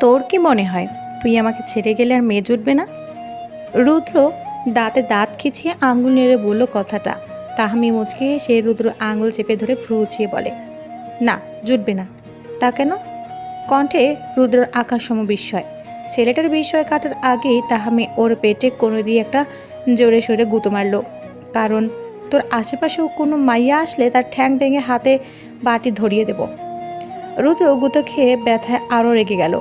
তোর কি মনে হয়? তুই আমাকে ছেড়ে গেলে আর মেয়ে জুটবে না? রুদ্র দাঁতে দাঁত খিচিয়ে আঙুল নেড়ে বলল কথাটা। তাহামি মুচকে সে রুদ্র আঙুল চেপে ধরে উছিয়ে বলে, না, জুটবে না। তা কেন? কণ্ঠে রুদ্রর আকাশসম বিস্ময়। ছেলেটার বিস্ময় কাটার আগেই তাহামি ওর পেটে কোনো দিয়ে একটা জোরে সোরে গুঁতো মারল। কারণ তোর আশেপাশেও কোনো মাইয়া আসলে তার ঠ্যাং ভেঙে হাতে বাটি ধরিয়ে দেব। রুদ্র গুঁতো খেয়ে ব্যথায় আরও রেগে গেল।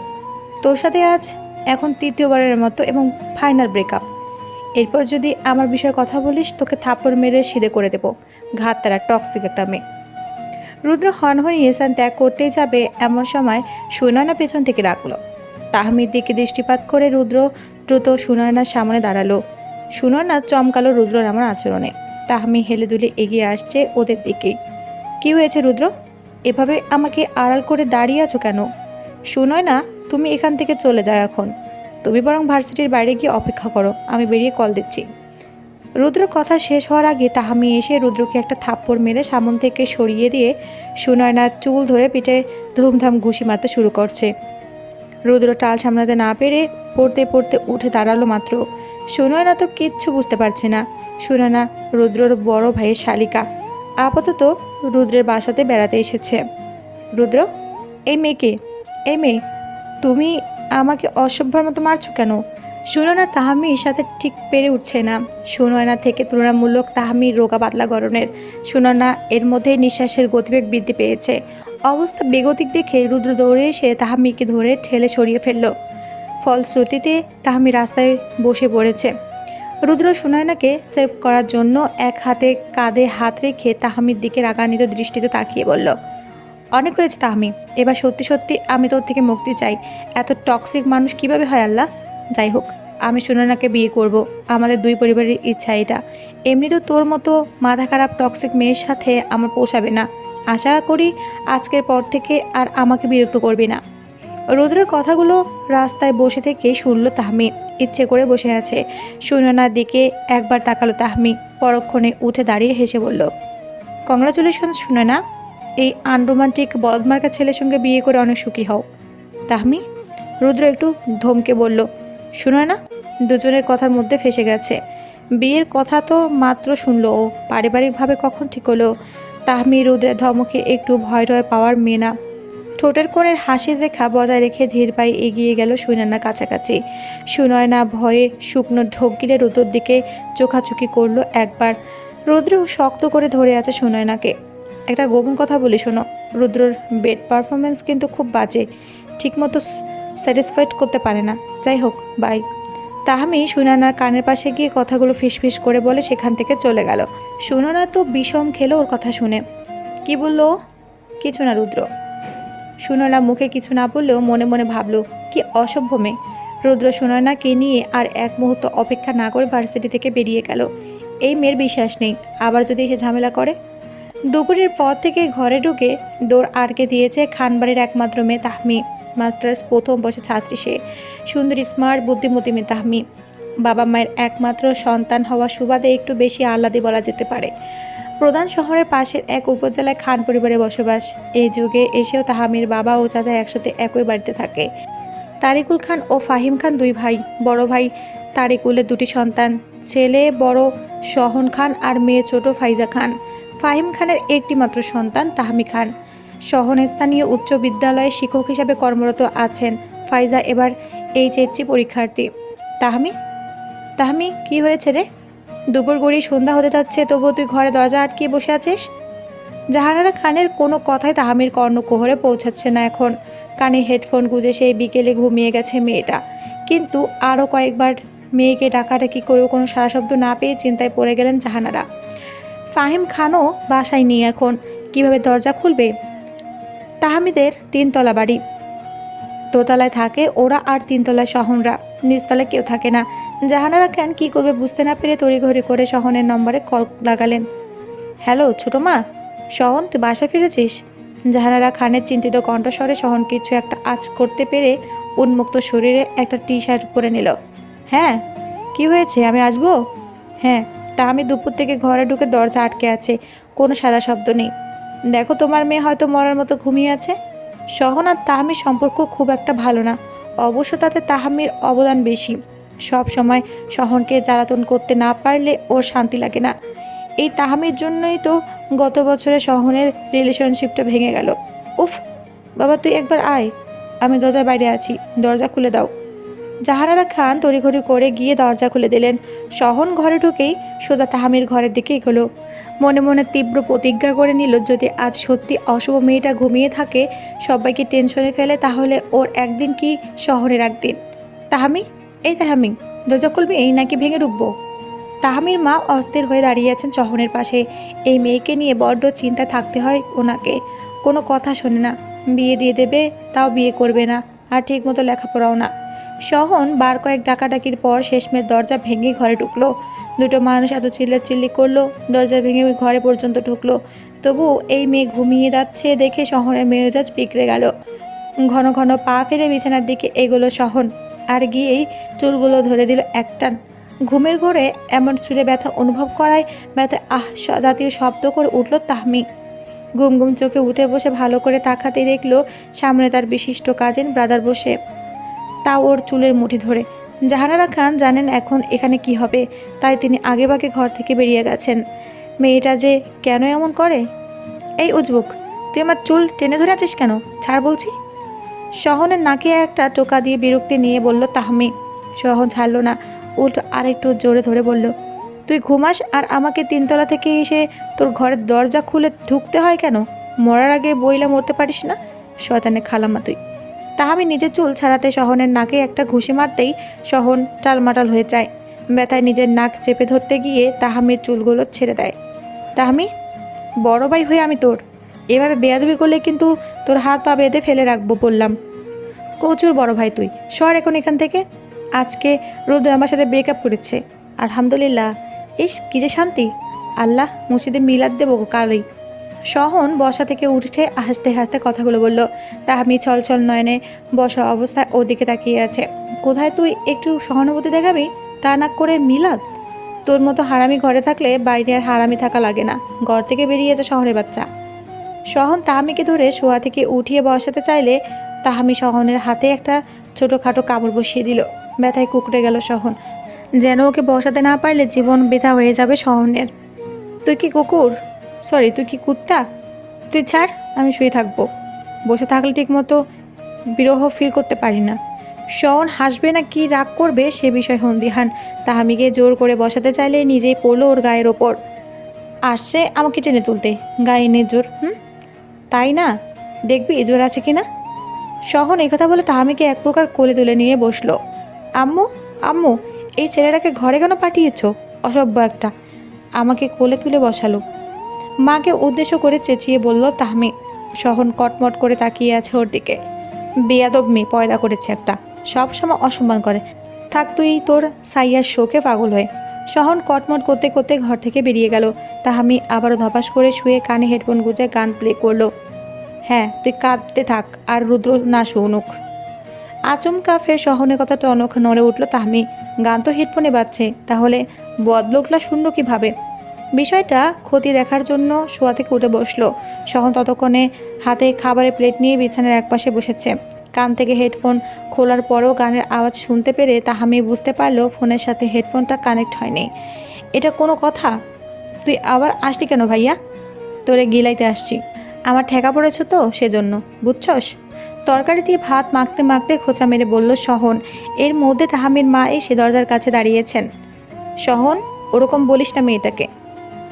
তোর সাথে আজ এখন তৃতীয়বারের মতো এবং ফাইনাল ব্রেকআপ। এরপর যদি আমার বিষয়ে কথা বলিস, তোকে থাপ্পড় মেরে সিধে করে দেবো। ঘাত তারা টক্সিক একটা মেয়ে। রুদ্র হনহনিয়ে স্থান ত্যাগ করতেই যাবে এমন সময় সুনয়না পেছন থেকে ডাকলো। তাহমির দিকে দৃষ্টিপাত করে রুদ্র দ্রুত সুনয়নার সামনে দাঁড়াল। সুনয়না চমকালো রুদ্রর আমার আচরণে। তাহমি হেলে দুলে এগিয়ে আসছে ওদের দিকেই কি হয়েছে রুদ্র? এভাবে আমাকে আড়াল করে দাঁড়িয়ে আছো কেন? সুনয়না তুমি এখান থেকে চলে যাও এখন। তুমি বরং ভার্সিটির বাইরে গিয়ে অপেক্ষা করো, আমি বেরিয়ে কল দিচ্ছি। রুদ্র কথা শেষ হওয়ার আগে তাহামি এসে রুদ্রকে একটা থাপ্পড় মেরে সামন থেকে সরিয়ে দিয়ে সুনয়নার চুল ধরে পিঠে ধুমধাম ঘুষি মারতে শুরু করছে। রুদ্র টাল সামলাতে না পেরে পড়তে পড়তে উঠে দাঁড়াল মাত্র। সুনয়না তো কিচ্ছু বুঝতে পারছে না। সুনয়না রুদ্রর বড় ভাইয়ের শালিকা। আপাতত রুদ্রের বাসাতে বেড়াতে এসেছে। রুদ্র, এই মেয়েকে, এই মেয়ে তুমি আমাকে অসভ্যর মতো মারছো কেন? শুনো না, তাহামির সাথে ঠিক পেরে উঠছে না। শুনো না থেকে তুলনামূলক তাহামির রোগা পাতলা গরনের। শুনো না, এর মধ্যে নিঃশ্বাসের গতিবেগ বৃদ্ধি পেয়েছে। অবস্থা বেগতিক দেখে রুদ্র দৌড়ে এসে তাহামিকে ধরে ঠেলে সরিয়ে ফেলল। ফলশ্রুতিতে তাহামি রাস্তায় বসে পড়েছে। রুদ্র সুনয়নাকে সেভ করার জন্য এক হাতে কাঁধে হাত রেখে তাহামির দিকে রাগান্বিত দৃষ্টিতে তাকিয়ে বলল অনেক হয়েছে তাহমি এবার সত্যি সত্যি আমি তোর থেকে মুক্তি চাই। এত টক্সিক মানুষ কীভাবে হয় আল্লাহ? যাই হোক, আমি সুনয়নাকে বিয়ে করব। আমাদের দুই পরিবারের ইচ্ছা এটা। এমনি তো তোর মতো মাথা খারাপ টক্সিক মেয়ের সাথে আমার পোষাবে না। আশা করি আজকের পর থেকে আর আমাকে বিরক্ত করবি না। রুদ্রের কথাগুলো রাস্তায় বসে থেকে শুনলো তাহমি। ইচ্ছে করে বসে আছে। সুনয়নার দিকে একবার তাকালো তাহমি। পরক্ষণে উঠে দাঁড়িয়ে হেসে বলল কংগ্রাচুলেশন সুনয়না। এই আনরোমান্টিক বলদমার্কা ছেলের সঙ্গে বিয়ে করে অনেক সুখী হও। তাহমি, রুদ্র একটু ধমকে বলল, শুনো না, দুজনের কথার মধ্যে ফেসে গেছে। বিয়ের কথা তো মাত্র শুনলো ও পারিবারিকভাবে কখন ঠিক হলো? তাহমি রুদ্রের ধমকে একটু ভয় টয় পাওয়ার মেয়ে না। ঠোঁটের কোণের হাসির রেখা বজায় রেখে ধীর পায়ে এগিয়ে গেল সুনয়না কাছাকাছি। সুনয়না ভয়ে শুকনো ঢোক গিলে রুদ্রর দিকে চোখাচুকি করল একবার। রুদ্র শক্ত করে ধরে আছে সুনয়নাকে। একটা গোপন কথা বলি শোনো। রুদ্রর বেড পারফরমেন্স কিন্তু খুব বাজে। ঠিকমতো স্যাটিসফাইড করতে পারে না। যাই হোক বাই তাহামি সুনানার কানের পাশে গিয়ে কথাগুলো ফিসফিস করে বলে সেখান থেকে চলে গেল। সুননা তো বিষম খেলো ওর কথা শুনে। কি বলল? কিছু না, রুদ্র। সুননা মুখে কিছু না বললেও মনে মনে ভাবলো, কি অসভ্য মেয়ে। রুদ্র সুনয়নাকে নিয়ে আর এক মুহূর্ত অপেক্ষা না করে ভার্সিটি থেকে বেরিয়ে গেল। এই মেয়ের বিশ্বাস নেই। আবার যদি এসে ঝামেলা করে? দুপুরের পর থেকে ঘরে ঢুকে দৌড় আটকে দিয়েছে খানবাড়ির একমাত্র মেয়ে তাহমি। মাস্টার্স প্রথম বসে ছাত্রী সে। সুন্দরী, স্মার্ট, বুদ্ধিমতী মেয়ে তাহমি। বাবা মায়ের একমাত্র সন্তান হওয়া সুবাদে একটু বেশি আহ্লাদি বলা যেতে পারে। প্রধান শহরের পাশের এক উপজেলায় খান পরিবারে বসবাস। এই যুগে এসেও তাহামির বাবা ও চাচা একসাথে একই বাড়িতে থাকে। তারিকুল খান ও ফাহিম খান দুই ভাই। বড় ভাই তারিকুলের দুটি সন্তান। ছেলে বড় সহন খান আর মেয়ে ছোট ফাইজা খান। ফাহিম খানের একটিমাত্র সন্তান তাহমি খান। শহর স্থানীয় উচ্চ বিদ্যালয়ে শিক্ষক হিসাবে কর্মরত আছেন ফাইজা এবার এইচএসসি পরীক্ষার্থী। তাহমি তাহমি, কি হয়েছে রে? দুপুর গড়ি সন্ধ্যা হতে যাচ্ছে, তবুও তুই ঘরে দরজা আটকিয়ে বসে আছিস? জাহানারা খানের কোনো কথাই তাহামির কর্ণকোহরে পৌঁছাচ্ছে না এখন। কানে হেডফোন গুঁজে সেই বিকেলে ঘুমিয়ে গেছে মেয়েটা। কিন্তু আরও কয়েকবার মেয়েকে ডাকাটা কি করেও কোনো সারা শব্দ না পেয়ে চিন্তায় পড়ে গেলেন জাহানারা। ফাহিম খানও বাসায় নেই এখন। কীভাবে দরজা খুলবে? তাহামিদের তিনতলা বাড়ি। দোতলায় থাকে ওরা আর তিনতলায় সহনরা নিচতলায় কেউ থাকে না। জাহানারা খান কী করবে বুঝতে না পেরে তড়িঘড়ি করে সহনের নম্বরে কল লাগালেন। হ্যালো, ছোটো মা সহন তুই বাসা ফিরেছিস? জাহানারা খানের চিন্তিত কণ্ঠস্বরে সহন কিছু একটা আজ করতে পেরে উন্মুক্ত শরীরে একটা টি শার্ট পরে নিল। হ্যাঁ কি হয়েছে? আমি আসব? হ্যাঁ তা আমি দুপুর থেকে ঘরে ঢুকে দরজা আটকে আছে। কোনো সারা শব্দ নেই। দেখো তোমার মেয়ে হয়তো মরার মতো ঘুমিয়ে আছে। সহন আর তাহামির সম্পর্ক খুব একটা ভালো না। অবশ্য তাতে তাহামির অবদান বেশি। সব সময় শহরকে জ্বালাতন করতে না পারলে ওর শান্তি লাগে না। এই তাহামির জন্যই তো গত বছরে শহরের রিলেশনশিপটা ভেঙে গেল। উফ, বাবা তুই একবার আয়। আমি দরজার বাইরে আছি। দরজা খুলে দাও। জাহানারা খান তড়িঘড়ি করে গিয়ে দরজা খুলে দিলেন। শহন ঘরে ঢুকেই সোজা তাহামির ঘরের দিকে এগোলো। মনে মনে তীব্র প্রতিজ্ঞা করে নিল, যদি আজ সত্যি অশুভ মেয়েটা ঘুমিয়ে থাকে, সবাইকে টেনশনে ফেলে, তাহলে ওর একদিন কি শহরের একদিন? তাহামি, এই তাহামি দরজা খুলবি এই নাকি ভেঙে ঢুকবো? তাহামির মা অস্থির হয়ে দাঁড়িয়ে আছেন শহরের পাশে। এই মেয়েকে নিয়ে বড্ড চিন্তা থাকতে হয় ওনাকে, কোনো কথা শোনে না। বিয়ে দিয়ে দেবে, তাও বিয়ে করবে না, আর ঠিকমতো লেখাপড়াও না। শহন বার কয়েক ডাকাডাকির পর শেষমেশ দরজা ভেঙে ঘরে ঢুকলো। দুটো মানুষ এত চিল্লাচিল্লি করল, দরজা ভেঙে ঘরে পর্যন্ত ঢুকলো। তবু এই মেয়ে ঘুমিয়ে যাচ্ছে দেখে শহরের মেজাজ পিকড়ে গেল। ঘন ঘন পা ফেলে বিছানার দিকে এগোলো শহন আর গিয়েই চুলগুলো ধরে দিল একটান। ঘুমের ঘরে এমন চুলে ব্যথা অনুভব করায় ব্যথা আহ জাতীয় শব্দ করে উঠল তাহমি ঘুম ঘুম চোখে উঠে বসে ভালো করে তাকাতে দেখল সামনে তার বিশিষ্ট কাজেন ব্রাদার বসে। তা ওর চুলের মুঠি ধরে। জাহানারা খান জানেন এখন এখানে কি হবে, তাই তিনি আগেভাগে ঘর থেকে বেরিয়ে গেছেন। মেয়েটা যে কেন এমন করে? এই উজবুক, তুই আমার চুল টেনে ধরে আছিস কেন? ছাড় বলছি। সহনের নাকে একটা টোকা দিয়ে বিরক্তি নিয়ে বলল, তাহমি। সহন ছাড়লো না, উল্টো আরেকটু জোরে ধরে বলল, তুই ঘুমাস আর আমাকে তিনতলা থেকে এসে তোর ঘরের দরজা খুলে ঢুকতে হয় কেন? মরার আগে বইলা মরতে পারিস না? শয়তানে খালাম্মা তুই। তাহামি নিজের চুল ছাড়াতে সহনের নাকে একটা ঘুষি মারতেই সহন টালমাটাল হয়ে যায়। ব্যথায় নিজের নাক চেপে ধরতে গিয়ে তাহামির চুলগুলো ছেড়ে দেয়। তাহামি, বড় ভাই হয়ে আমি তোর। এভাবে বেয়াদবি করলে কিন্তু তোর হাত পা বেঁধে ফেলে রাখব বললাম। কচুর বড় ভাই তুই, সর এখন এখান থেকে। আজকে রুদ্র আমার সাথে ব্রেকআপ করেছে। আলহামদুলিল্লাহ। ইস, কী যে শান্তি। আল্লাহ মসজিদে মিলাদ দেবো কালই সহন বসা থেকে উঠে হাসতে হাসতে কথাগুলো বলল, তাহামি ছলছল নয়নে বসা অবস্থায় ওদিকে তাকিয়ে আছে। কোথায় তুই একটু সহানুভূতি দেখাবি? তা না করে মিলাদ। তোর মতো হারামি ঘরে থাকলে বাইরে আর হারামি থাকা লাগে না। ঘর থেকে বেরিয়ে যা শহরের বাচ্চা। সহন তাহামিকে ধরে শোয়া থেকে উঠিয়ে বসাতে চাইলে তাহামি সহনের হাতে একটা ছোটোখাটো কাপড় বসিয়ে দিল। ব্যথায় কুকড়ে গেল সহন। যেন ওকে বসাতে না পারলে জীবন ব্যথা হয়ে যাবে সহনের। তুই কি কুকুর? সরি তুই কি কুত্তা? তুই ছাড়, আমি শুয়ে থাকব। বসে থাকলে ঠিকমতো বিরহ ফিল করতে পারি না। শওন হাসবে না কি রাগ করবে সে বিষয়ে হন্দিহান। তাহামিকে জোর করে বসাতে চাইলে নিজেই পড়ল ওর গায়ের ওপর। আসছে আমাকে টেনে তুলতে, গায়ে এনে জোর, হুম? তাই না? দেখবি জোর আছে কি না শহন এই কথা বলে তাহামিকে এক প্রকার কোলে তুলে নিয়ে বসল। আম্মু আম্মু, এই ছেলেটাকে ঘরে কেন পাঠিয়েছ? অসভ্য একটা। আমাকে কোলে তুলে বসালো। মাকে উদ্দেশ্য করে চেঁচিয়ে বলল তাহমি শহন কটমট করে তাকিয়ে আছে ওর দিকে। বেয়াদব মেয়ে, পয়দা করেছে একটা। সব সময় অসম্মান করে। থাক তুই, তোর সাইয়ার শোকে পাগল হয়ে। শহন কটমট করতে করতে ঘর থেকে বেরিয়ে গেল। তাহামি আবারও ধপাস করে শুয়ে কানে হেডফোন গুঁজে গান প্লে করল। হ্যাঁ তুই কাঁদতে থাক, আর রুদ্র না শুনুক। আচমকা ফের শহনের কথা টনক নড়ে উঠল তাহমি গান তো হেডফোনে বাজছে, তাহলে বদলোকলা শূন্য কীভাবে? বিষয়টা ক্ষতি দেখার জন্য শোয়া থেকে উঠে বসল। সহন ততক্ষণে হাতে খাবারের প্লেট নিয়ে বিছানার একপাশে বসেছে। কান থেকে হেডফোন খোলার পরেও গানের আওয়াজ শুনতে পেরে তাহামি বুঝতে পারল ফোনের সাথে হেডফোনটা কানেক্ট হয়নি। এটা কোনো কথা? তুই আবার আসলি কেন ভাইয়া? তোরে গিলাইতে আসছি। আমার ঠেকা পড়েছ তো সেজন্য, বুঝছস? তরকারি দিয়ে ভাত মাখতে মাখতে খোঁচা মেরে বলল সহন এর মধ্যে তাহামির মা এসে দরজার কাছে দাঁড়িয়েছেন। সহন ওরকম বলিস না মেয়েটাকে।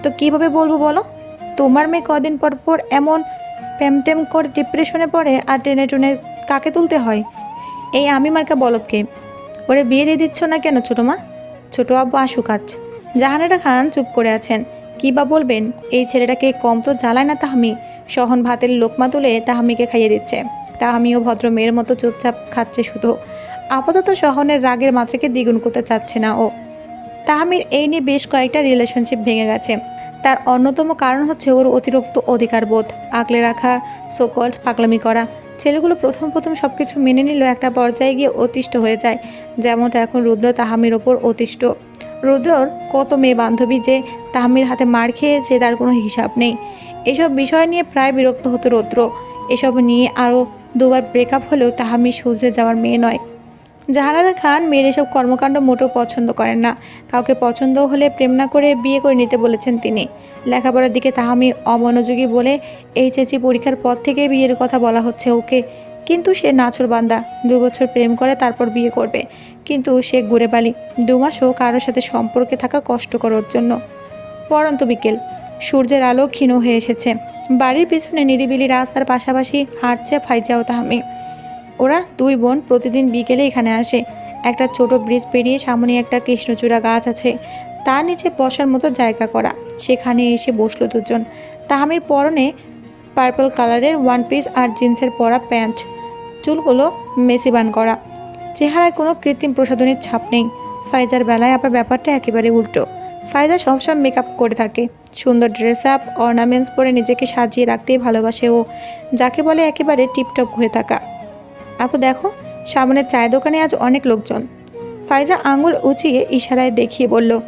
তো কীভাবে বলব বলো? তোমার মেয়ে কদিন পর পর এমন প্যামটেম করে ডিপ্রেশনে পড়ে আর টেনে টুনে কাকে তুলতে হয়? এই আমি মার্কা বলককে ওরে বিয়ে দিয়ে দিচ্ছ না কেন ছোটো মা? ছোটো আব্বু আসুক আজ। জাহানারা খান চুপ করে আছেন। কী বা বলবেন? এই ছেলেটাকে কম তো জ্বালায় না তাহামি। সহন ভাতের লোকমা তুলে তাহামিকে খাইয়ে দিচ্ছে। তাহামিও ভদ্র মেয়ের মতো চুপচাপ খাচ্ছে শুধু। আপাতত সহনের রাগের মাত্রাকে দ্বিগুণ করতে চাচ্ছে না ও। তাহামির এই নিয়ে বেশ কয়েকটা রিলেশনশিপ ভেঙে গেছে। তার অন্যতম কারণ হচ্ছে ওর অতিরিক্ত অধিকার বোধ আগলে রাখা সোকল্ড পাগলামি করা। ছেলেগুলো প্রথম প্রথম সব কিছু মেনে নিল একটা পর্যায়ে গিয়ে অতিষ্ঠ হয়ে যায়, যেমনটা এখন রুদ্র তাহামির ওপর অতিষ্ঠ। রুদ্রর কত মেয়ে বান্ধবী যে তাহামির হাতে মার খেয়েছে তার কোনো হিসাব নেই। এসব বিষয় নিয়ে প্রায় বিরক্ত হতো রৌদ্র। এসব নিয়ে আরও দুবার ব্রেকআপ হলেও তাহামি শুধরে যাওয়ার মেয়ে নয়। জাহানারা খান মেয়ের এসব কর্মকাণ্ড মোটেও পছন্দ করেন না। কাউকে পছন্দ হলে প্রেম না করে বিয়ে করে নিতে বলেছেন তিনি। লেখাপড়ার দিকে তাহামি অমনোযোগী বলে এইচএসি পরীক্ষার পর থেকে বিয়ের কথা বলা হচ্ছে ওকে। কিন্তু সে নাছর বান্দা, দু বছর প্রেম করে তারপর বিয়ে করবে। কিন্তু সে ঘুরে বালি, দু মাসও কারোর সাথে সম্পর্কে থাকা কষ্টকর ওর জন্য। পরন্ত বিকেল, সূর্যের আলো ক্ষীণ হয়ে এসেছে। বাড়ির পিছনে নিরিবিলি রাস্তার পাশাপাশি হাঁটছে ফাইজা ও তাহামি। ওরা দুই বোন প্রতিদিন বিকেলে এখানে আসে। একটা ছোট ব্রিজ পেরিয়ে সামনে একটা কৃষ্ণচূড়া গাছ আছে। তার নিচে বসার মতো জায়গা করা। সেখানে এসে বসল দুজন। তাহামির পরনে পার্পল কালারের ওয়ান পিস আর জিন্সের পরা প্যান্ট। চুলগুলো মেসিবান করা। চেহারায় কোনো কৃত্রিম প্রসাধনের ছাপ নেই। ফাইজার বেলায় আবার ব্যাপারটা একেবারে উল্টো। ফায়দা সবসময় মেকআপ করে থাকে। সুন্দর ড্রেস আপ অর্নামেন্টস পরে নিজেকে সাজিয়ে রাখতেই ভালোবাসে ও। যাকে বলে একেবারে টিপটপ হয়ে থাকা। আপু দেখো, সামনের চায়ের দোকানে আজ অনেক লোকজন। ফাইজা আঙুল উঁচিয়ে ইশারায় দেখিয়ে বলল,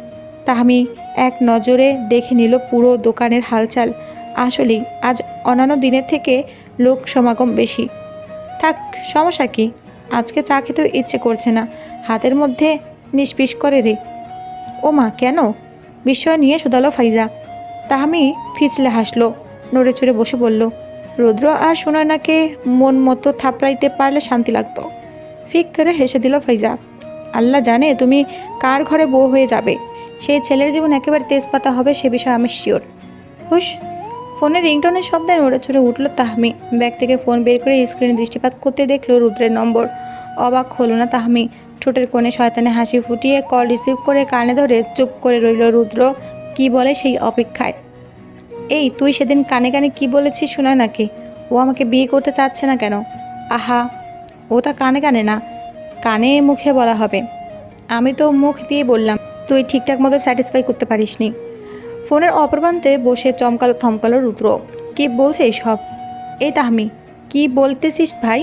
তাহামি, এক নজরে দেখে নিল পুরো দোকানের হালচাল। আসলেই আজ অন্যান্য দিনের থেকে লোক সমাগম বেশি। থাক, সমস্যা কি? আজকে চা খেতেও ইচ্ছে করছে না। হাতের মধ্যে নিষ্পিস করে রে। ও মা, কেন? বিস্ময় নিয়ে শুধালো ফাইজা। তাহামি ফিচলে হাসলো নড়ে চড়ে বসে বলল রুদ্র আর সুনয়নাকে মন মতো থাপড়াইতে পারলে শান্তি লাগতো। ফিক করে হেসে দিল ফাইজা আল্লাহ জানে তুমি কার ঘরে বউ হয়ে যাবে। সেই ছেলের জীবন একেবারে তেজপাতা হবে সে বিষয়ে আমি শিওর হুস ফোনের রিংটনের শব্দে নড়ে চড়ে উঠল তাহমি। ব্যাগ থেকে ফোন বের করে স্ক্রিনে দৃষ্টিপাত করতে দেখল রুদ্রের নম্বর। অবাক হলো না তাহমি। ঠোঁটের কোণে শয়তানে হাসি ফুটিয়ে কল রিসিভ করে কানে ধরে চুপ করে রইল রুদ্র। কি বলে সেই অপেক্ষায়? এই, তুই সেদিন কানে কানে কি বলেছিস শোনা নাকি? ও আমাকে বিয়ে করতে চাচ্ছে না কেন? আহা, ওটা কানে কানে না। কানে মুখে বলা হবে। আমি তো মুখ দিয়ে বললাম, তুই ঠিকঠাক মতো স্যাটিসফাই করতে পারিসনি। ফোনের অপর প্রান্তে বসে চমকালো থমকালো রুদ্র। কি বলছে সব এই তাহমি, কি বলতেছিস ভাই?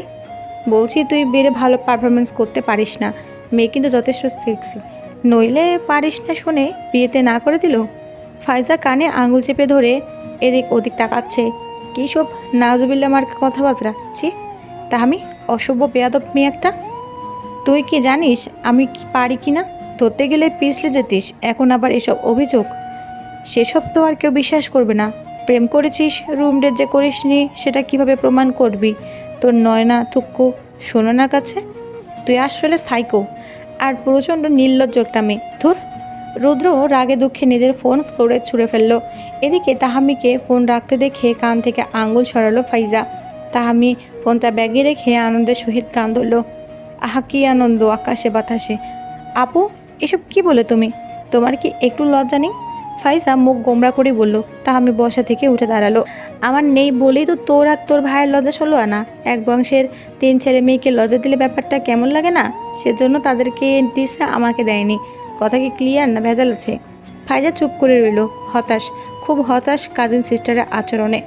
বলছি তুই বেড়ে ভালো পারফরমেন্স করতে পারিস না। মেয়ে কিন্তু যথেষ্ট সেক্সি নইলে পারিস না শুনে বিয়েতে না করে দিল? ফাইজা কানে আঙুল চেপে ধরে এদিক ওদিক তাকাচ্ছে। কী সব নাজবিল্লা মার কথাবার্তা? ছি, তা আমি অসভ্য বেয়াদব মেয়ে একটা। তুই কি জানিস আমি কি পারি কি না? ধরতে গেলে পিছলে যেতিস, এখন আবার এসব অভিযোগ। সেসব তো আর কেউ বিশ্বাস করবে না। প্রেম করেছিস, রুম ডেট যে করিসনি, সেটা কীভাবে প্রমাণ করবি? তোর নয়না থুক্কু শোনার কাছে? তুই আসলে সাইকো আর প্রচণ্ড নির্লজ্জ একটা মেয়ে। ধুর রুদ্র রাগে দুঃখে নিজের ফোন ফ্লোরে ছুঁড়ে ফেলল। এদিকে তাহামিকে ফোন রাখতে দেখে কান থেকে আঙুল সরালো ফাইজা। তাহামি ফোনটা ব্যাগে রেখে আনন্দের সহিত কান ধরল আহা, কি আনন্দ, আকাশে বাতাসে। আপু, এসব কি বলে তুমি? তোমার কি একটু লজ্জা নেই? ফাইজা মুখ গোমরা করে বলল। তাহামি বসা থেকে উঠে দাঁড়াল। আমার নেই বলেই তো তোর আর তোর ভাইয়ের লজ্জা সলো না এক বংশের তিন ছেলে মেয়েকে লজ্জা দিলে ব্যাপারটা কেমন লাগে না? সেজন্য তাদেরকে দিছে আমাকে দেয়নি। কথা কি ক্লিয়ার না ভেজাল আছে? ফাইজা চুপ করে রইল, হতাশ, খুব হতাশ কাজিন সিস্টারের আচরণে।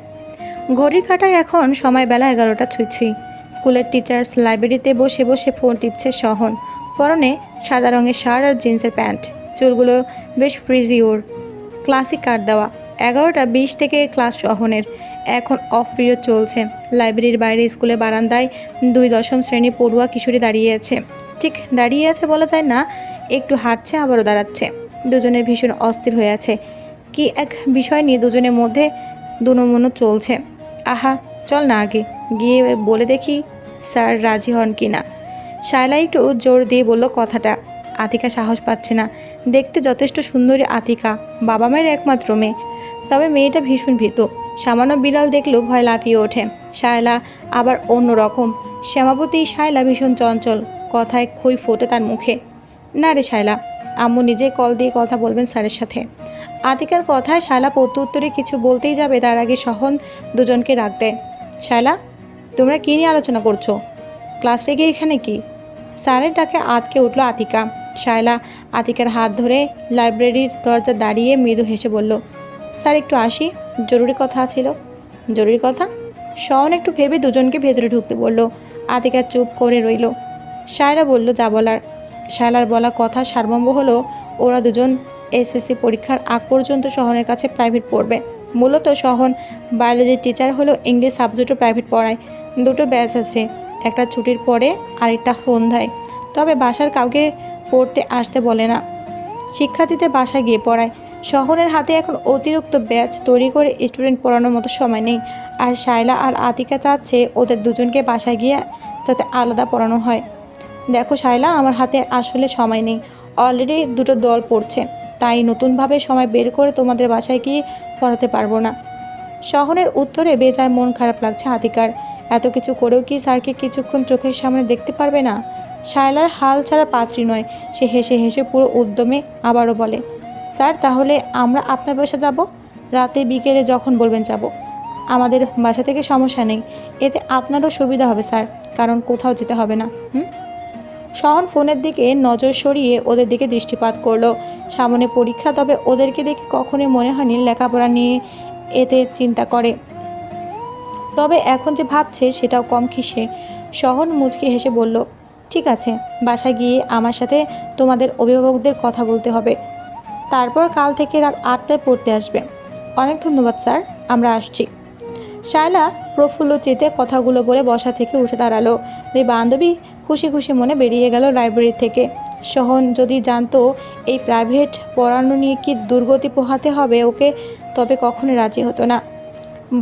ঘড়ি কাটায় এখন সময় বেলা এগারোটা ছুঁই স্কুলের টিচার্স লাইব্রেরিতে বসে বসে ফোন টিপছে সহন। পরনে সাদা রঙের শার্ট আর জিন্সের প্যান্ট। চুলগুলো বেশ ফ্রিজি ওর। ক্লাসিক কার্ড দেওয়া। এগারোটা বিশ থেকে ক্লাস সহনের। এখন অফ পিরিয়ড চলছে। লাইব্রেরির বাইরে স্কুলে বারান্দায় দুই দশম শ্রেণি পড়ুয়া কিশোরী দাঁড়িয়ে আছে। ঠিক দাঁড়িয়ে আছে বলা যায় না একটু হাঁটছে, আবারও দাঁড়াচ্ছে। দুজনে ভীষণ অস্থির হয়ে আছে। কি এক বিষয় নিয়ে দুজনের মধ্যে দুনমনো চলছে। আহা, চল না আগে। গিয়ে বলে দেখি স্যার রাজি হন কি না। শায়লা একটু জোর দিয়ে বলল কথাটা। আতিকা সাহস পাচ্ছে না। দেখতে যথেষ্ট সুন্দরী আতিকা। বাবা মায়ের একমাত্র মেয়ে। তবে মেয়েটা ভীষণ ভীত। সামান্য বিড়াল দেখলেও ভয় লাফিয়ে ওঠে। শায়লা আবার অন্য রকম শ্যামাবতী শায়লা ভীষণ চঞ্চল। কথায় খই ফোটে তার মুখে। না রে শায়লা, আম্মু নিজে কল দিয়ে কথা বলবেন স্যারের সাথে। আতিকার কথায় শায়লা প্রত্যুত্তরে কিছু বলতেই যাবে, তার আগে সহন দুজনকে ডাক দেয়। শায়লা, তোমরা কী নিয়ে আলোচনা করছ? ক্লাস রেগে এখানে কি? স্যারের ডাকে আতকে উঠল আতিকা। শায়লা আতিকার হাত ধরে লাইব্রেরির দরজা দাঁড়িয়ে মৃদু হেসে বলল, স্যার, একটু আসি। জরুরি কথা ছিল। জরুরি কথা? শন একটু ভেবে দুজনকে ভেতরে ঢুকতে বলল। আতিকা চুপ করে রইল। শায়লা বলল, যা বলার। শায়লার বলা কথা সারমম্ব হলো, ওরা দুজন এসএসসি পরীক্ষার আগ পর্যন্ত শহরের কাছে প্রাইভেট পড়বে। মূলত শহন বায়োলজির টিচার হলো ইংলিশ সাবজেক্টও প্রাইভেট পড়ায়। দুটো ব্যাচ আছে, একটা ছুটির পরে আরেকটা সন্ধ্যায়। তবে বাসার কাউকে পড়তে আসতে বলে না। শিক্ষার্থীদের বাসায় গিয়ে পড়ায়। শহরের হাতে এখন অতিরিক্ত ব্যাচ তৈরি করে স্টুডেন্ট পড়ানোর মতো সময় নেই। আর শায়লা আর আতিকা চাচ্ছে ওদের দুজনকে বাসায় গিয়ে যাতে আলাদা পড়ানো হয়। দেখো শায়লা আমার হাতে আসলে সময় নেই। অলরেডি দুটো দল পড়ছে। তাই নতুনভাবে সময় বের করে তোমাদের বাসায় গিয়ে পড়াতে পারব না। শহরের উত্তরে বেজায় মন খারাপ লাগছে আতিকার এত কিছু করেও কি স্যারকে কিছুক্ষণ চোখের সামনে দেখতে পারবে না? শায়লার হাল ছাড়া পাত্রী নয়। সে হেসে হেসে পুরো উদ্যমে আবারও বলে, স্যার, তাহলে আমরা আপনার বাসা যাব? রাতে বিকেলে যখন বলবেন যাব। আমাদের বাসা থেকে সমস্যা নেই। এতে আপনারও সুবিধা হবে, স্যার। কারণ কোথাও যেতে হবে না। হুম? শহন ফোনের দিকে নজর সরিয়ে ওদের দিকে দৃষ্টিপাত করল। সামনে পরীক্ষা, তবে ওদেরকে দেখে কখনোই মনে হয়নি লেখাপড়া নিয়ে এতে চিন্তা করে। তবে এখন যে ভাবছে, সেটাও কম খিসে শহন মুচকি হেসে বলল, ঠিক আছে, বাসায় গিয়ে আমার সাথে তোমাদের অভিভাবকদের কথা বলতে হবে। তারপর কাল থেকে রাত আটটায় পড়তে আসবে। অনেক ধন্যবাদ, স্যার, আমরা আসছি। শায়লা প্রফুল্ল চেতে কথাগুলো বলে বসা থেকে উঠে দাঁড়াল। দুই বান্ধবী খুশি খুশি মনে বেরিয়ে গেল লাইব্রেরি থেকে। সহন যদি জানতো এই প্রাইভেট পড়ানো নিয়ে কি দুর্গতি পোহাতে হবে ওকে, তবে কখনো রাজি হতো না।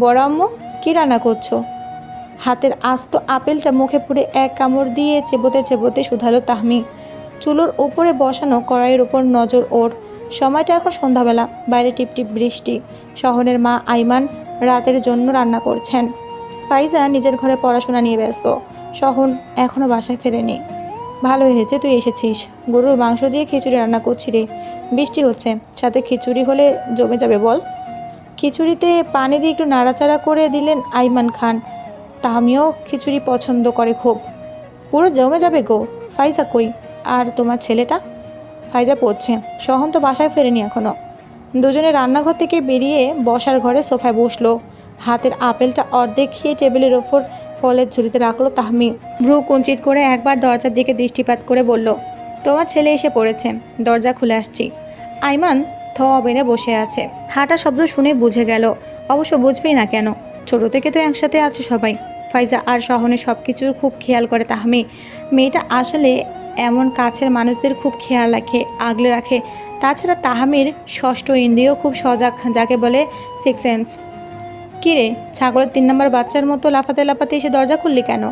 বড় আম্মু, কী রান্না করছ? হাতের আস্ত আপেলটা মুখে পুড়ে এক কামড় দিয়ে চেবোতে চেবোতে শুধালো তাহমি চুলোর ওপরে বসানো কড়াইয়ের ওপর নজর ওর। সময়টা এখন সন্ধ্যাবেলা, বাইরে টিপটিপ বৃষ্টি। শহরের মা আইমান রাতের জন্য রান্না করছেন। ফাইজা নিজের ঘরে পড়াশোনা নিয়ে ব্যস্ত। শহন এখনও বাসায় ফেরেনি। ভালো হয়েছে তুই এসেছিস। গরুর মাংস দিয়ে খিচুড়ি রান্না করছি রে। বৃষ্টি হচ্ছে, সাথে খিচুড়ি হলে জমে যাবে বল। খিচুড়িতে পানি দিয়ে একটু নাড়াচাড়া করে দিলেন আইমান খান। তাহমিও খিচুড়ি পছন্দ করে খুব। পুরো জমে যাবে গো, ফাইজা কই? আর তোমার ছেলেটা? ফাইজা পড়ছে সহন তো বাসায় ফেরেনি এখনও দুজনে রান্নাঘর থেকে বেরিয়ে বসার ঘরে সোফায় বসল। হাতের আপেলটা অর্ধেক খেয়ে টেবিলের ওপর ফলের ঝুড়িতে রাখল তাহমি ভ্রু কুঞ্চিত করে একবার দরজার দিকে দৃষ্টিপাত করে বলল, তোমার ছেলে এসে পড়েছে। দরজা খুলে আসছি। আইমান থ বেড়ে বসে আছে। হাঁটা শব্দ শুনে বুঝে গেল, অবশ্য বুঝবেই না কেন। ছোট থেকে তো একসাথে আছে সবাই। ফাইজা আর সহনে সব কিছুর খুব খেয়াল করে তাহমি মেয়েটা আসলে এমন কাছের মানুষদের খুব খেয়াল রাখে, আগলে রাখে। তাছাড়া তাহামির ষষ্ঠ ইন্দ্রিয় খুব সজাগ, যাকে বলে সিক্স সেন্স কিরে ছাগলের তিন নম্বর বাচ্চার মতো লাফাতে লাফাতে এসে দরজা খুললি কেন?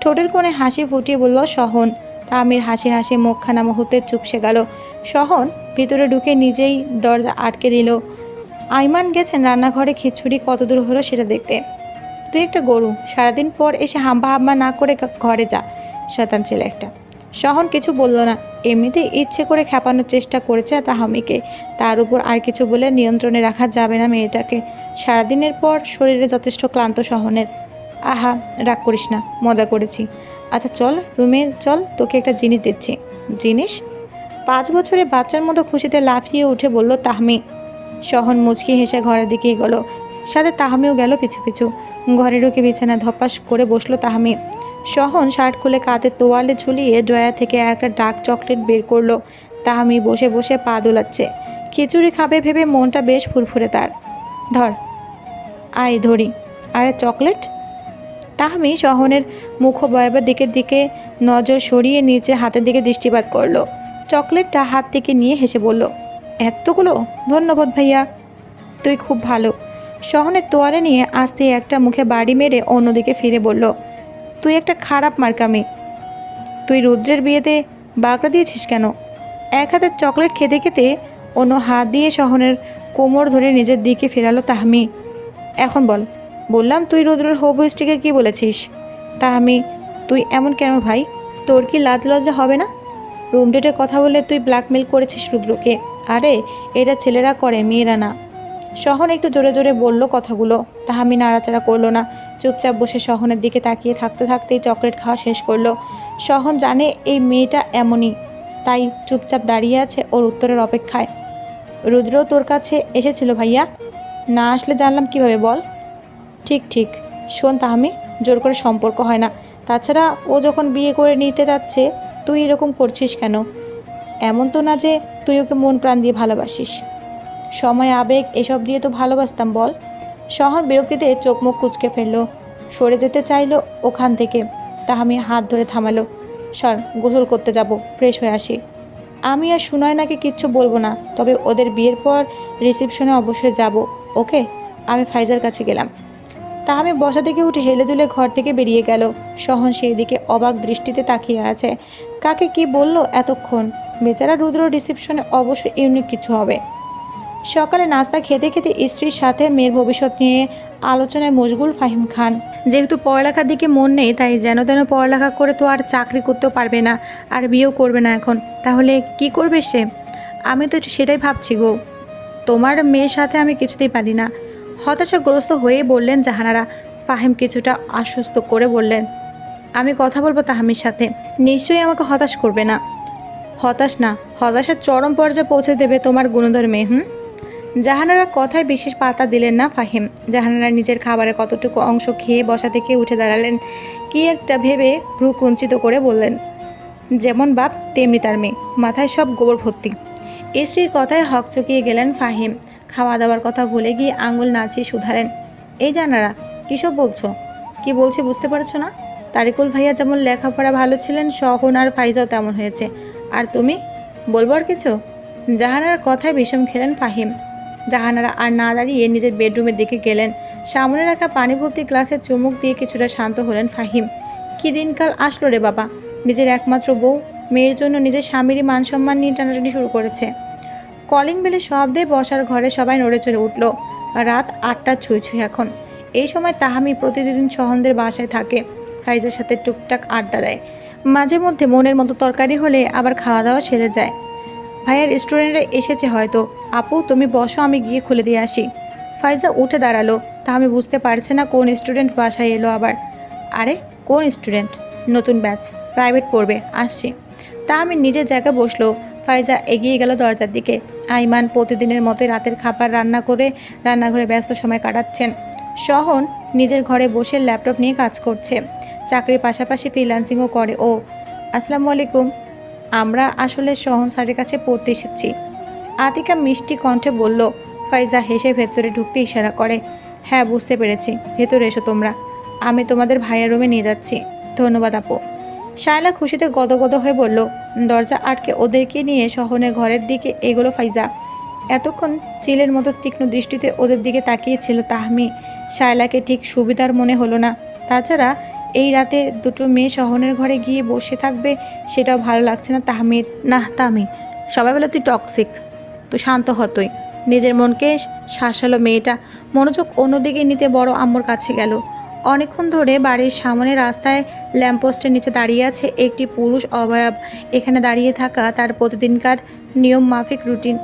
ঠোঁটের কোণে হাসি ফুটিয়ে বলল, সহন। তাহামির হাসি হাসি মুখখানা মুহূর্তে চুপসে গেল। সহন ভিতরে ঢুকে নিজেই দরজা আটকে দিল। আইমান গেছেন রান্নাঘরে খিচুড়ি কত দূর হলো সেটা দেখতে। তুই একটা গরু, সারাদিন পর এসে হাম্বা হাম্বা না করে ঘরে যা। শতান ছেলে একটা। সহন কিছু বলল না। এমনিতেই ইচ্ছে করে খেপানোর চেষ্টা করেছে তাহামিকে। তার উপর আর কিছু বলে নিয়ন্ত্রণে রাখা যাবে না মেয়েটাকে। সারাদিনের পর শরীরে যথেষ্ট ক্লান্ত সহনের আহা, রাগ করিস না, মজা করেছি। আচ্ছা চল, রুমে চল, তোকে একটা জিনিস দিচ্ছি। জিনিস? পাঁচ বছরে বাচ্চার মতো খুশিতে লাফিয়ে উঠে বলল, তাহমি। সহন মুচকি হেসে ঘরের দিকে এগোলো। সাথে তাহমিও গেল পিছু পিছু। ঘরে ঢুকে বিছানা ধপাস করে বসল তাহমি। সহন শার্ট খুলে কাঁধে তোয়ালে ঝুলিয়ে ড্রয়ার থেকে একটা ডার্ক চকলেট বের করল। তাহামি বসে বসে পা দোলাচ্ছে। খিচুড়ি খাবে ভেবে মনটা বেশ ফুরফুরে তার। ধর। আয় ধরি। আরে চকলেট? তাহমি সহনের মুখবয়বের দিকের দিকে নজর সরিয়ে নিচে হাতের দিকে দৃষ্টিপাত করল। চকলেটটা হাত থেকে নিয়ে হেসে বলল, এতগুলো? ধন্যবাদ ভাইয়া। তুই খুব ভালো। সহনের তোয়ালে নিয়ে আস্তে একটা মুখে বাড়ি মেরে অন্যদিকে ফিরে বলল তুই একটা খারাপ মার্কা মেয়ে। তুই রুদ্রের বিয়েতে বাঁকড়া দিয়েছিস কেন? এক হাতে চকলেট খেতে খেতে অন্য হাত দিয়ে সহনের কোমর ধরে নিজের দিকে ফেরালো তাহমি এখন বল, বললাম তুই রুদ্রের হবু স্ত্রীকে কী বলেছিস? তাহমি তুই এমন কেন ভাই? তোর কি লাজ লজ্জা হবে না? রুম ডেটে কথা বলে তুই ব্ল্যাকমেল করেছিস রুদ্রকে। আরে, এটা ছেলেরা করে, মেয়েরা না। সহন একটু জোরে জোরে বলল কথাগুলো। তাহামি নাড়াচাড়া করল না। চুপচাপ বসে সহনের দিকে তাকিয়ে থাকতে থাকতেই চকলেট খাওয়া শেষ করল। সহন জানে এই মেয়েটা এমনই, তাই চুপচাপ দাঁড়িয়ে আছে ওর উত্তরের অপেক্ষায়। রুদ্র, তোর কাছে এসেছিল ভাইয়া? না আসলে জানলাম কীভাবে, বল। ঠিক ঠিক। শোন তাহামি, জোর করে সম্পর্ক হয় না। তাছাড়া ও যখন বিয়ে করে নিতে যাচ্ছে, তুই এরকম করছিস কেন? এমন তো না যে তুই ওকে মন প্রাণ দিয়ে ভালোবাসিস। সময়, আবেগ, এসব দিয়ে তো ভালোবাসতাম, বল। শহর বিরক্তিতে চোখ মুখ কুচকে ফেলল। সরে যেতে চাইলো ওখান থেকে। তাহামি হাত ধরে থামালো। সর গোসল করতে যাব, ফ্রেশ হয়ে আসি। আমি আর সুনয় নাকি কিচ্ছু বলব না, তবে ওদের বিয়ের পর রিসেপশনে অবশ্যই যাব, ওকে? আমি ফাইজার কাছে গেলাম। তা আমি বসা থেকে উঠে হেলে দুলে ঘর থেকে বেরিয়ে গেল। সহন সেই দিকে অবাক দৃষ্টিতে তাকিয়ে আছে। কাকে কি বলল এতক্ষণ? বেচারা রুদ্র রিসেপশনে অবশ্যই ইউনিক কিছু হবে। সকালে নাস্তা খেতে খেতে স্ত্রীর সাথে মেয়ের ভবিষ্যৎ নিয়ে আলোচনায় মশগুল ফাহিম খান। যেহেতু পড়ালেখার দিকে মন নেই, তাই যেন তেন পড়ালেখা করে তো আর চাকরি করতেও পারবে না আর বিয়েও করবে না এখন। তাহলে কি করবে সে? আমি তো সেটাই ভাবছি গো। তোমার মেয়ের সাথে আমি কিছুতেই পারি না। হতাশাগ্রস্ত হয়ে বললেন জাহানারা। ফাহিম কিছুটা আশ্বস্ত করে বললেন, আমি কথা বলব তাহামির সাথে। নিশ্চয়ই আমাকে হতাশ করবে না। হতাশ না, হতাশার চরম পর্যায়ে পৌঁছে দেবে তোমার গুণধর মেয়ে, হুম? জাহানারা কথায় বিশেষ পাতা দিলেন না ফাহিম। জাহানারা নিজের খাবারে কতটুকু অংশ খেয়ে বসা থেকে উঠে দাঁড়ালেন, কি একটা ভেবে ভ্রু কুঞ্চিত করে বললেন, যেমন বাপ, তেমনি তার মেয়ে। মাথায় সব গোবর ভর্তি। স্ত্রীর কথায় হক চকিয়ে গেলেন ফাহিম। খাওয়া দাওয়ার কথা ভুলে গিয়ে আঙুল নাচিয়ে শুধালেন, এই জানারা কিসব বলছো? কি বলছি বুঝতে পারছ না? তারিকুল ভাইয়া যেমন লেখাপড়া ভালো ছিলেন সহন আর ফাইজাও তেমন হয়েছে। আর তুমি? বলব আর কিছু? জাহানার কথায় বিষম খেলেন ফাহিম। জাহানারা আর না দাঁড়িয়ে নিজের বেডরুমের দিকে গেলেন। সামনে রাখা পানি ভর্তি গ্লাসে চুমুক দিয়ে কিছুটা শান্ত হলেন ফাহিম। কি দিনকাল আসলো রে বাবা? নিজের একমাত্র বউ, মেয়ের জন্য নিজের স্বামীরই মান সম্মান নিয়ে টানাটানি শুরু করেছে। কলিং বেলে শব্দে বসার ঘরে সবাই নড়ে চড়ে উঠল। রাত আটটা ছুঁই ছুঁই এখন। এই সময় তাহামি প্রতিদিন সহনদের বাসায় থাকে। ফাইজের সাথে টুকটাক আড্ডা দেয়। মাঝে মধ্যে মনের মতো তরকারি হলে আবার খাওয়া দাওয়া সেরে যায়। ভাইয়ের স্টুডেন্টরা এসেছে হয়তো। আপু, তুমি বসো, আমি গিয়ে খুলে দিয়ে আসি। ফাইজা উঠে দাঁড়াল। তা আমি বুঝতে পারছে না কোন স্টুডেন্ট বাসায় এলো আবার। আরে, কোন স্টুডেন্ট নতুন ব্যাচ প্রাইভেট পড়বে, আসছি। তা আমি নিজের জায়গায় বসল। ফাইজা এগিয়ে গেল দরজার দিকে। আইমান প্রতিদিনের মতোই রাতের খাবার রান্না করে রান্নাঘরে ব্যস্ত সময় কাটাচ্ছেন। সহন নিজের ঘরে বসে ল্যাপটপ নিয়ে কাজ করছে। চাকরির পাশাপাশি ফ্রিল্যান্সিংও করে। ও, আসসালামু আলাইকুম। আমরা আসলে সহন স্যারের কাছে পড়তে এসেছি। আতিকা মিষ্টি কণ্ঠে বলল, ফাইজা হেসে ভেতরে ঢুকতে ইশারা করে। হ্যাঁ বুঝতে পেরেছি। ভেতরে এসো তোমরা। আমি তোমাদের ভাইয়ের রুমে নিয়ে যাচ্ছি। ধন্যবাদ আপু। শায়লা খুশিতে গদগদ হয়ে বলল, দরজা আটকে ওদেরকে নিয়ে শহনে ঘরের দিকে এগোলো ফাইজা। এতক্ষণ চিলের মতো তীক্ষ্ণ দৃষ্টিতে ওদের দিকে তাকিয়েছিল তাহমি। শায়লাকে ঠিক সুবিধার মনে হলো না। তাছাড়া এই রাতে দুটো মেয়ে শহনের ঘরে গিয়ে বসে থাকবে, সেটাও ভালো লাগছে না তাহমির। না তামি, সবাই বলে তুই টক্সিক তুই শান্ত হতই নিজের মনকে শাসালো মেয়েটা। মনোযোগ অন্যদিকে নিতে বড় আম্মুর কাছে গেল। অনেকক্ষণ ধরে বাড়ির সামনে রাস্তায় ল্যাম্পপোস্টের নিচে দাঁড়িয়ে আছে একটি পুরুষ অবয়ব। এখানে দাঁড়িয়ে থাকা তার প্রতিদিনকার নিয়ম মাফিক রুটিন।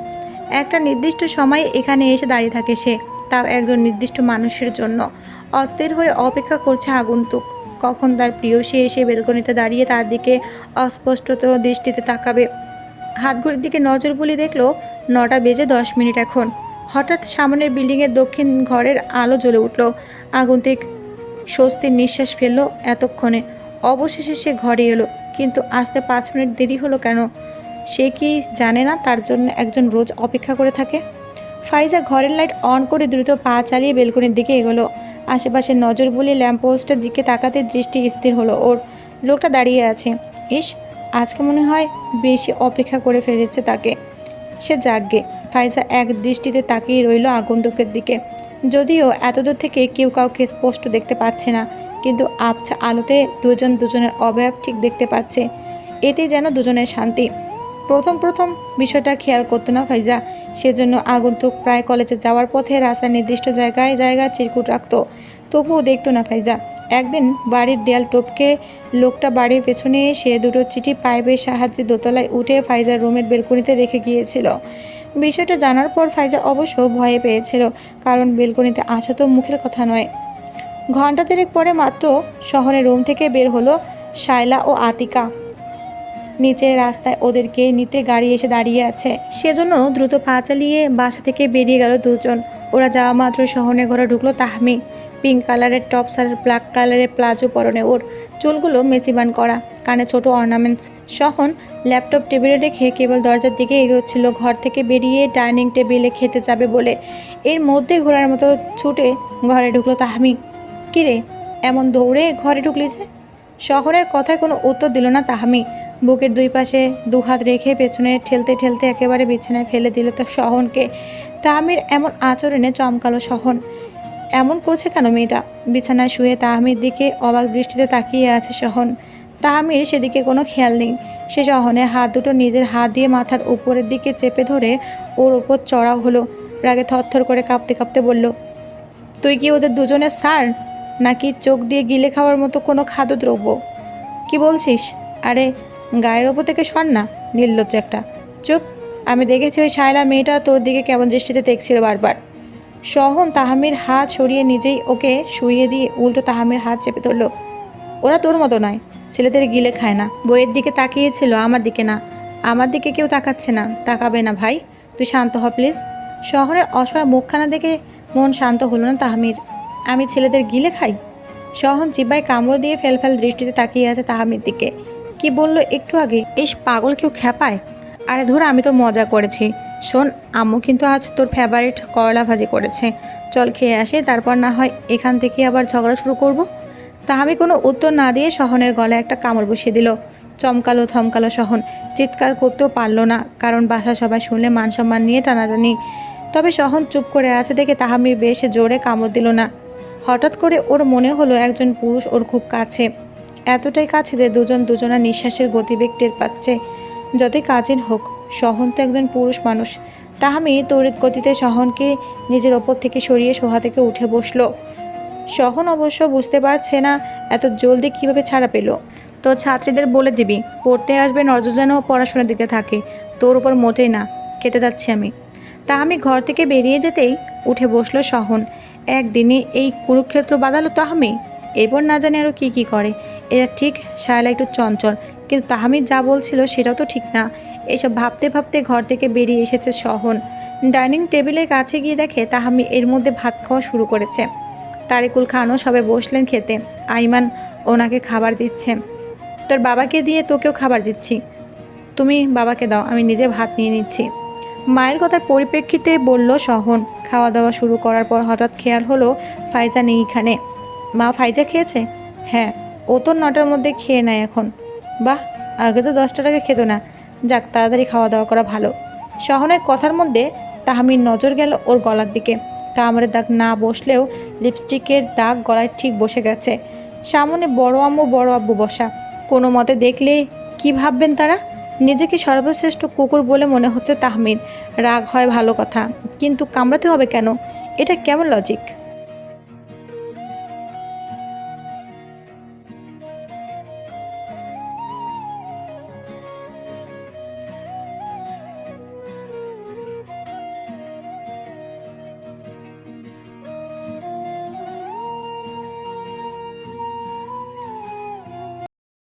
একটা নির্দিষ্ট সময়ে এখানে এসে দাঁড়িয়ে থাকে সে, তাও একজন নির্দিষ্ট মানুষের জন্য। অস্থির হয়ে অপেক্ষা করছে আগন্তুক। কখন তার প্রিয়সী এসে বেলকনিতে দাঁড়িয়ে তার দিকে অস্পষ্টত দৃষ্টিতে তাকাবে। হাতঘড়ির দিকে নজর বলে দেখল, নটা বেজে দশ মিনিট এখন। হঠাৎ সামনের বিল্ডিংয়ের দক্ষিণ ঘরের আলো জ্বলে উঠল। আগন্তুক স্বস্তির নিঃশ্বাস ফেলল এতক্ষণে। অবশেষে সে ঘরে এলো, কিন্তু আসতে পাঁচ মিনিট দেরি হলো কেন? সে কি জানে না তার জন্য একজন রোজ অপেক্ষা করে থাকে? ফাইজা ঘরের লাইট অন করে দ্রুত পা চালিয়ে বেলকনির দিকে এগোলো। আশেপাশে নজর বুলিয়ে ল্যাম্পপোস্টের দিকে তাকাতে দৃষ্টি স্থির হলো। ওর লোকটা দাঁড়িয়ে আছে। ইস, আজকে মনে হয় বেশি অপেক্ষা করে ফেলেছে তাকে। সে জাগবে ফাইজা এক দৃষ্টিতে তাকিয়ে রইল আগন্তুকের দিকে। যদিও এতদূর থেকে কেউ কাউকে স্পষ্ট দেখতে পাচ্ছে না, কিন্তু আবছা আলোতে দুজন দুজনের অবয়ব ঠিক দেখতে পাচ্ছে। এতে যেন দুজনের শান্তি। প্রথম প্রথম বিষয়টা খেয়াল করতো না ফাইজা। সেজন্য আগন্তুক প্রায় কলেজে যাওয়ার পথে রাস্তার নির্দিষ্ট জায়গায় জায়গায় চিরকুট রাখতো। তবুও দেখতো না ফাইজা। একদিন বাড়ির দেয়াল টপকে লোকটা বাড়ির পেছনে এসে দুটো চিঠি পাইপের সাহায্যে দোতলায় উঠে ফাইজার রুমের বেলকনিতে রেখে গিয়েছিল। বিষয়টা জানার পর ফাইজা অবশ্য ভয়ে পেয়েছিল, কারণ বেলকনিতে আসা তো মুখের কথা নয়। ঘণ্টা দেড়েক পরে মাত্র শহরের রুম থেকে বের হলো শায়লা ও আতিকা। নিচের রাস্তায় ওদেরকে নিতে গাড়ি এসে দাঁড়িয়ে আছে। সেজন্য দ্রুত পা চালিয়ে বাসা থেকে বেরিয়ে গেল দুজন। ওরা যাওয়া মাত্র শহরে ঘরে ঢুকলো তাহমি। পিঙ্ক কালারের টপস আর ব্ল্যাক কালারের প্লাজো পরনে ওর চুলগুলো মেসিবান করা, কানে ছোট অর্নামেন্টস সহন ল্যাপটপ টেবিলে রেখে কেবল দরজার দিকে এগোচ্ছিল, ঘর থেকে বেরিয়ে ডাইনিং টেবিলে খেতে যাবে বলে। এর মধ্যে ঘোরার মতো ছুটে ঘরে ঢুকলো তাহমি। কিরে এমন দৌড়ে ঘরে ঢুকলি যে? শহরের কথায় কোনো উত্তর দিল না তাহামি। বুকের দুই পাশে দুহাত রেখে পেছনে ঠেলতে ঠেলতে একেবারে বিছানায় ফেলে দিল তো সহনকে তাহামির এমন আচরণে চমকালো সহন এমন করছে কেন মেয়েটা? বিছানায় শুয়ে তাহামির দিকে অবাক দৃষ্টিতে তাকিয়ে আছে সহন তাহামির সেদিকে কোনো খেয়াল নেই। সে সহনে হাত দুটো নিজের হাত দিয়ে মাথার উপরের দিকে চেপে ধরে ওর ওপর চড়াও হলো। রাগে থরথর করে কাঁপতে কাঁপতে বলল, তুই কি ওদের দুজনের সার নাকি চোখ দিয়ে গিলে খাওয়ার মতো কোনো খাদ্যদ্রব্য? কি বলছিস? আরে গায়ের ওপর থেকে সর না, নির্লজ্জ একটা। চুপ, আমি দেখেছি ওই শায়লা মেয়েটা তোর দিকে কেমন দৃষ্টিতে দেখছিল বারবার। সহন তাহামির হাত সরিয়ে নিজেই ওকে শুইয়ে দিয়ে উল্টো তাহামির হাত চেপে ধরলো। ওরা তোর মতো নয়, ছেলেদের গিলে খায় না। বইয়ের দিকে তাকিয়েছিল, আমার দিকে না। আমার দিকে কেউ তাকাচ্ছে না, তাকাবে না ভাই। তুই শান্ত হ, প্লিজ। শহরের অসহায় মুখখানা দেখে মন শান্ত হলো না তাহামির। আমি ছেলেদের গিলে খাই? সহন চিবায় কামড় দিয়ে ফেল ফেল দৃষ্টিতে তাকিয়ে আছে তাহামির দিকে। কি বলল একটু আগে? ইস পাগল কেউ খ্যাপায়? আরে ধর, আমি তো মজা করেছি। শোন, আম্মু কিন্তু আজ তোর ফেভারিট করলা ভাজি করেছে। চল খেয়ে আসে, তারপর না হয় এখান থেকে আবার ঝগড়া শুরু করব। তাহামি কোনো উত্তর না দিয়ে সহনের গলায় একটা কামড় বসিয়ে দিল। চমকালো থমকালো সহন। চিৎকার করতেও পারল না, কারণ বাসা সবাই শুনলে মান সম্মান নিয়ে টানাটানি। তবে সহন চুপ করে আছে দেখে তাহামির বেশ জোরে কামড় দিল না। হঠাৎ করে ওর মনে হলো একজন পুরুষ ওর খুব কাছে। এতটাই কাছে যে দুজন দুজনের নিঃশ্বাসের গতিবেগ টের পাচ্ছে। যতই কাজিন হোক, সহন তো একজন পুরুষ মানুষ। তাহামি তড়িৎ গতিতে সহনকে নিজের ওপর থেকে সরিয়ে সোহা থেকে উঠে বসল। সহন অবশ্য বুঝতে পারছে না এত জলদি কীভাবে ছাড়া পেল। তো ছাত্রীদের বলে দিবি, পড়তে আসবে নজর যেন পড়াশোনার দিকে থাকে। তোর উপর মোটেই না, খেতে যাচ্ছি আমি। তা আমি ঘর থেকে বেরিয়ে যেতেই উঠে বসল সহন। একদিনে এই কুরুক্ষেত্র বাদালো তাহামি এরপর না জানি আরও কী কী করে। এরা ঠিক শায়লা একটু চঞ্চল, কিন্তু তাহামি যা বলছিল সেটাও তো ঠিক না। এসব ভাবতে ভাবতে ঘর থেকে বেরিয়ে এসেছে সহন। ডাইনিং টেবিলের কাছে গিয়ে দেখে তাহামি এর মধ্যে ভাত খাওয়া শুরু করেছে। তারেকুল খানও সবে বসলেন খেতে। আইমান ওনাকে খাবার দিচ্ছে। তোর বাবাকে দিয়ে তোকেও খাবার দিচ্ছি। তুমি বাবাকে দাও, আমি নিজে ভাত নিয়ে নিচ্ছি। মায়ের কথার পরিপ্রেক্ষিতে বলল সহন। খাওয়া দাওয়া শুরু করার পর হঠাৎ খেয়াল হলো ফাইজা নেই এখানে মা ফাইজা খেয়েছে? হ্যাঁ ও তো নটার মধ্যে খেয়ে নেয় এখন। বাহ, আগে তো দশটার আগে খেত না। যাক, তাড়াতাড়ি খাওয়া দাওয়া করা ভালো। সহনের কথার মধ্যে তাহামির নজর গেল ওর গলার দিকে। কামড়ের দাগ না বসলেও লিপস্টিকের দাগ গলায় ঠিক বসে গেছে। সামনে বড় আম্মু, বড় আব্বু বসা। কোনো মতে দেখলে কি ভাববেন তারা? নিজেকে সর্বশ্রেষ্ঠ কুকুর বলে মনে হচ্ছে তাহমির। রাগ হয় ভালো কথা, কিন্তু কামড়াতে হবে কেন? এটা কেমন লজিক